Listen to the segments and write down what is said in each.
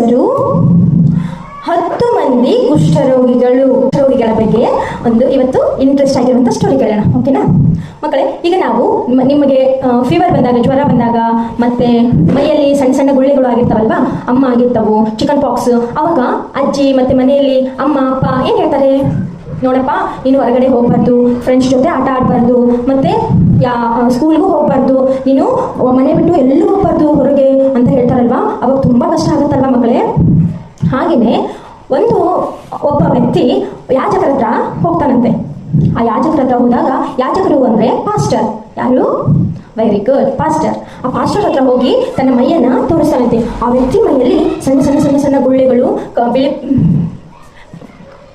ಹೆಸರು ಹತ್ತು ಮಂದಿ ಕುಷ್ಠರೋಗಿಗಳು ರೋಗಿಗಳ ಬಗ್ಗೆ ಒಂದು ಇವತ್ತು ಇಂಟ್ರೆಸ್ಟ್ ಆಗಿರುವಂತ ಸ್ಟೋರಿ ಕೇಳೋಣ ಓಕೆನಾ ಮಕ್ಕಳೇ, ಈಗ ನಾವು ನಿಮಗೆ ಫೀವರ್ ಬಂದಾಗ, ಜ್ವರ ಬಂದಾಗ, ಮತ್ತೆ ಮೈಯಲ್ಲಿ ಸಣ್ಣ ಸಣ್ಣ ಗುಳ್ಳೆಗಳು ಆಗಿರ್ತಾವಲ್ವಾ? ಅಮ್ಮ ಆಗಿರ್ತಾವು ಚಿಕನ್ ಪಾಕ್ಸ್ ಅವಾಗ ಅಜ್ಜಿ ಮತ್ತೆ ಮನೆಯಲ್ಲಿ ಅಮ್ಮ, ಅಪ್ಪ ಏನು ಹೇಳ್ತಾರೆ? ನೋಡಪ್ಪ, ನೀನು ಹೊರಗಡೆ ಹೋಗ್ಬಾರ್ದು ಫ್ರೆಂಡ್ಸ್ ಜೊತೆ ಆಟ ಆಡಬಾರ್ದು, ಮತ್ತೆ ಯಾ ಸ್ಕೂಲ್ಗೂ ಹೋಗ್ಬಾರ್ದು, ನೀನು ಮನೆ ಬಿಟ್ಟು ಎಲ್ಲೂ ಹೋಗ್ಬಾರ್ದು, ಹೊರಗೆ ಅಂತ ಹೇಳ್ತಾರಲ್ವಾ ಅವಾಗ ತುಂಬ ಕಷ್ಟ ಆಗುತ್ತಲ್ವಾ ಮಕ್ಕಳೇ ಹಾಗೆಯೇ ಒಂದು ಒಬ್ಬ ವ್ಯಕ್ತಿ ಯಾಜಕರ ಹತ್ರ ಹೋಗ್ತಾನಂತೆ. ಆ ಯಾಜಕರ ಹತ್ರ ಹೋದಾಗ ಯಾಜಕರು ಅಂದ್ರೆ ಪಾಸ್ಟರ್ ಯಾರು? ವೆರಿ ಗುಡ್ ಪಾಸ್ಟರ್ ಆ ಪಾಸ್ಟರ್ ಹತ್ರ ಹೋಗಿ ತನ್ನ ಮೈಯನ್ನ ತೋರಿಸ್ತಾನಂತೆ. ಆ ವ್ಯಕ್ತಿ ಮೈಯಲ್ಲಿ ಸಣ್ಣ ಸಣ್ಣ ಸಣ್ಣ ಸಣ್ಣ ಗುಳ್ಳೆಗಳು ಬಿಳಿ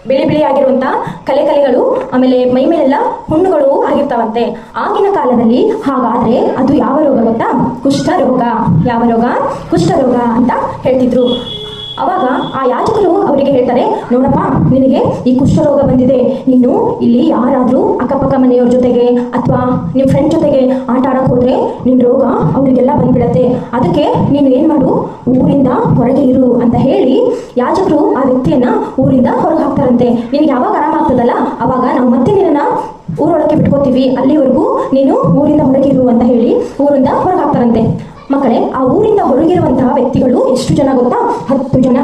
ಬಿಳಿ ಬಿಳಿ ಆಗಿರುವಂತ ಕಲೆ ಕಲೆಗಳು ಆಮೇಲೆ ಮೈ ಮೇಲೆಲ್ಲ ಹುಣ್ಣುಗಳು ಆಗಿರ್ತಾವಂತೆ. ಆಗಿನ ಕಾಲದಲ್ಲಿ ಹಾಗಾದ್ರೆ ಅದು ಯಾವ ರೋಗ ಗೊತ್ತಾ? ಕುಷ್ಠರೋಗ. ಯಾವ ರೋಗ? ಕುಷ್ಠರೋಗ ಅಂತ ಹೇಳ್ತಿದ್ರು. ಅವಾಗ ಆ ಯಾಜಕರು ಅವರಿಗೆ ಹೇಳ್ತಾರೆ, ನೋಡಪ್ಪ, ನಿನಗೆ ಈ ಕುಷ್ಠರೋಗ ಬಂದಿದೆ. ನೀನು ಇಲ್ಲಿ ಯಾರಾದ್ರೂ ಅಕ್ಕಪಕ್ಕ ಮನೆಯವ್ರ ಜೊತೆಗೆ ಅಥವಾ ನಿಮ್ಮ ಫ್ರೆಂಡ್ ಜೊತೆಗೆ ಆಟ ಆಡಕ್ ಹೋದ್ರೆ ನಿನ್ನ ರೋಗ ಅವರಿಗೆಲ್ಲ ಬಂದ್ಬಿಡತ್ತೆ. ಅದಕ್ಕೆ ನೀನು ಏನ್ ಮಾಡು, ಊರಿಂದ ಹೊರಗೆ ಇರು ಅಂತ ಹೇಳಿ ಯಾಜಕರು ಆ ವ್ಯಕ್ತಿಯನ್ನ ಊರಿಂದ ಹೊರಗೆ ಹಾಕ್ತಾರಂತೆ. ನಿನಗೆ ಯಾವಾಗ ಆರಾಮಾಗ್ತದಲ್ಲ ಅವಾಗ ನಾವು ಮತ್ತೆ ನಿನ್ನ ಊರೊಳಗೆ ಬಿಟ್ಕೋತೀವಿ. ಅಲ್ಲಿವರೆಗೂ ನೀನು ಊರಿಂದ ಹೊರಗೆ ಇರು ಅಂತ ಹೇಳಿ ಊರಿಂದ ಹೊರಗೆ ಹಾಕ್ತಾರಂತೆ ಮಕ್ಕಳೇ, ಆ ಊರಿಂದ ಹೊರಗಿರುವಂತಹ ವ್ಯಕ್ತಿಗಳು ಎಷ್ಟು ಜನ ಗೊತ್ತಾ? ಹತ್ತು ಜನ.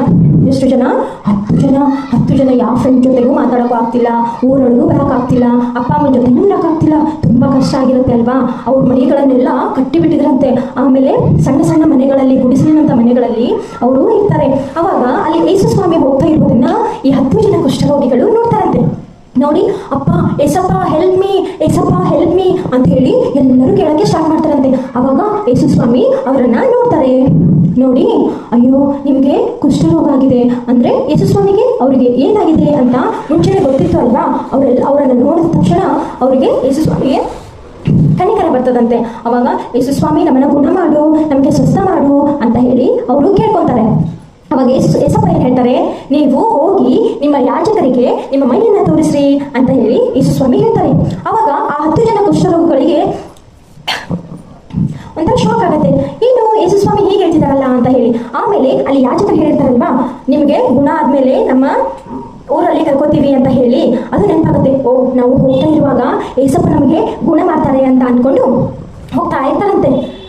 ಎಷ್ಟು ಜನ? ಹತ್ತು ಜನ. ಹತ್ತು ಜನ ಯಾವ ಫ್ರೆಂಡ್ ಜೊತೆಗೂ ಮಾತಾಡೋಕ್ಕೂ ಆಗ್ತಿಲ್ಲ. ಊರೊಳಗೂ ಬರೋಕ್ಕಾಗ್ತಿಲ್ಲ ಅಪ್ಪ ಅಮ್ಮನ ಜೊತೆಗೂ ಇರೋಕ್ಕಾಗ್ತಿಲ್ಲ ತುಂಬ ಕಷ್ಟ ಆಗಿರುತ್ತೆ ಅಲ್ವಾ? ಅವ್ರ ಮನೆಗಳನ್ನೆಲ್ಲ ಕಟ್ಟಿಬಿಟ್ಟಿದ್ರಂತೆ. ಆಮೇಲೆ ಸಣ್ಣ ಸಣ್ಣ ಮನೆಗಳಲ್ಲಿ ಗುಡಿಸಲಿನಂಥ ಮನೆಗಳಲ್ಲಿ ಅವರು ಇರ್ತಾರೆ. ಅವಾಗ ಅಲ್ಲಿ ಯೇಸು ಸ್ವಾಮಿ ಹೋಗ್ತಾ ಇರೋದನ್ನ ಈ ಹತ್ತು ಜನ ಕುಷ್ಠರೋಗಿಗಳು ನೋಡ್ತಾರಂತೆ. ನೋಡಿ, ಅಪ್ಪ ಎಸಪ್ಪ ಹೆಲ್ಪ್ ಮೀ ಎಸಪ್ಪ ಹೆಲ್ಪ್ ಮೀ ಅಂತ ಹೇಳಿ ಎಲ್ಲರೂ ಕೇಳಕ್ಕೆ ಸ್ಟಾರ್ಟ್ ಮಾಡ್ತಾರಂತೆ. ಅವಾಗ ಯೇಸು ಸ್ವಾಮಿ ಅವರನ್ನ ನೋಡ್ತಾರೆ. ನೋಡಿ, ಅಯ್ಯೋ, ನಿಮಗೆ ಕುಷ್ಠರೋಗ ಆಗಿದೆ. ಅಂದ್ರೆ ಯೇಸು ಸ್ವಾಮಿಗೆ ಅವರಿಗೆ ಏನಾಗಿದೆ ಅಂತ ಮುಂಚೆನೆ ಗೊತ್ತಿತ್ತು ಅಲ್ವಾ? ಅವರೆಲ್ಲ ಅವರನ್ನ ನೋಡಿದ ತಕ್ಷಣ ಅವರಿಗೆ ಯೇಸು ಸ್ವಾಮಿಗೆ ಕಣಿಕರ ಬರ್ತದಂತೆ. ಅವಾಗ ಯೇಸು ಸ್ವಾಮಿ ನಮ್ಮನ್ನ ಗುಣ ಮಾಡು, ನಮಗೆ ಸ್ವಸ್ಥ ಮಾಡು ಅಂತ ಹೇಳಿ ಅವರು ಕೇಳ್ಕೊಂತಾರೆ. ಅವಾಗ ಯೇಸು ಯೇಸಪ್ಪ ಏನ್ ಹೇಳ್ತಾರೆ? ನೀವು ಹೋಗಿ ನಿಮ್ಮ ಯಾಜಕರಿಗೆ ನಿಮ್ಮ ಮೈಯನ್ನ ತೋರಿಸ್ರಿ ಅಂತ ಹೇಳಿ ಯೇಸು ಸ್ವಾಮಿ ಹೇಳ್ತಾರೆ. ಅವಾಗ ಆ ಹತ್ತು ಜನ ಕುಷ್ಠರೋಗಿಗಳಿಗೆ ಒಂಥರ ಶಾಕ್ ಆಗುತ್ತೆ ಏನು ಯೇಸು ಸ್ವಾಮಿ ಹೀಗೆ ಹೇಳ್ತಿದಾರಲ್ಲ ಅಂತ ಹೇಳಿ ಆಮೇಲೆ ಅಲ್ಲಿ ಯಾಜಕರು ಹೇಳಿರ್ತಾರಲ್ವಾ? ನಿಮಗೆ ಗುಣ ಆದ್ಮೇಲೆ ನಮ್ಮ ಊರಲ್ಲಿ ಕರ್ಕೋತೀವಿ ಅಂತ ಹೇಳಿ ಅದು ನೆನಪಾಗುತ್ತೆ. ಓ, ನಾವು ಹೋಗ್ತಾ ಇರುವಾಗ ಏಸಪ್ಪ ನಮಗೆ ಗುಣ ಮಾಡ್ತಾರೆ ಅಂತ ಅಂದ್ಕೊಂಡು ಹೋಗ್ತಾ ಇರ್ತಾರಂತೆ.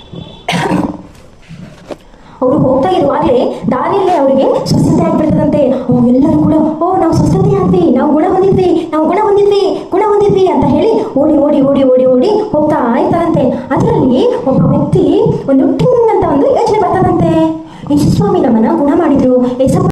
ಅವರು ಹೋಗ್ತಾ ಇರುವಾಗಲೇ ದಾರಿಯಲ್ಲೇ ಅವರಿಗೆ ಸ್ವಸ್ಥತೆ ಆಗ್ಬಿಡ್ತದಂತೆ. ಎಲ್ಲರೂ ಕೂಡ, ಓ, ನಾವು ಸ್ವಸ್ಥತೆ ಆದ್ವಿ ನಾವು ಗುಣ ಹೊಂದಿದ್ವಿ, ನಾವು ಗುಣ ಹೊಂದಿದ್ವಿ ಗುಣ ಹೊಂದಿದ್ವಿ ಅಂತ ಹೇಳಿ ಓಡಿ ಓಡಿ ಓಡಿ ಓಡಿ ಓಡಿ ಹೋಗ್ತಾ ಇರ್ತಾರಂತೆ. ಅದರಲ್ಲಿ ಒಬ್ಬ ವ್ಯಕ್ತಿ ಒಂದು ಟಿಂಗ್ ಅಂತ ಒಂದು ಯೋಚನೆ ಬರ್ತದಂತೆ. ಯೇಸು ಸ್ವಾಮಿ ನಮ್ಮನ್ನ ಗುಣ ಮಾಡಿದ್ರು ಯೇಸಪ್ಪ